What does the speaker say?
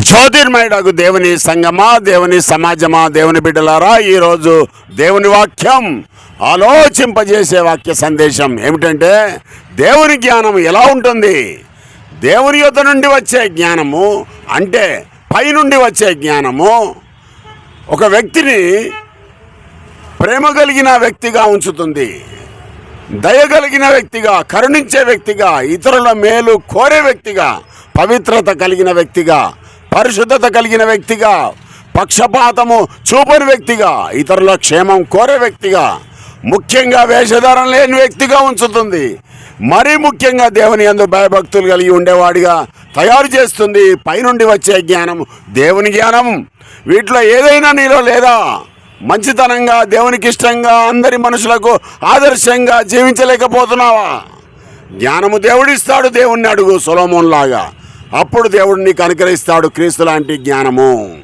జ్యోతిర్మయుడకు దేవుని సంగమా దేవుని సమాజమా దేవుని బిడ్డలారా ఈరోజు దేవుని వాక్యం ఆలోచింపజేసే వాక్య సందేశం ఏమిటంటే దేవుని జ్ఞానం ఎలా ఉంటుంది? దేవుని యొద్ నుండి వచ్చే జ్ఞానము అంటే పైనుండి వచ్చే జ్ఞానము ఒక వ్యక్తిని ప్రేమ కలిగిన వ్యక్తిగా ఉంచుతుంది. దయగలిగిన వ్యక్తిగా కరుణించే వ్యక్తిగా ఇతరుల మేలు కోరే వ్యక్తిగా పవిత్రత కలిగిన వ్యక్తిగా పరిశుద్ధత కలిగిన వ్యక్తిగా పక్షపాతము చూపని వ్యక్తిగా ఇతరుల క్షేమం కోరే వ్యక్తిగా ముఖ్యంగా వేషధారం లేని వ్యక్తిగా ఉంచుతుంది. మరీ ముఖ్యంగా దేవుని అందు భయభక్తులు కలిగి ఉండేవాడిగా తయారు చేస్తుంది. పైనుండి వచ్చే జ్ఞానం దేవుని జ్ఞానం వీటిలో ఏదైనా నీలో లేదా. మంచితనంగా దేవునికి ఇష్టంగా అందరి మనుషులకు ఆదర్శంగా జీవించలేకపోతున్నావా? జ్ఞానము దేవుడిస్తాడు దేవుణ్ణి అడుగు సొలోమోన్ లాగా అప్పుడు దేవుడు నీకు అనుగ్రహిస్తాడు క్రీస్తు లాంటి జ్ఞానము.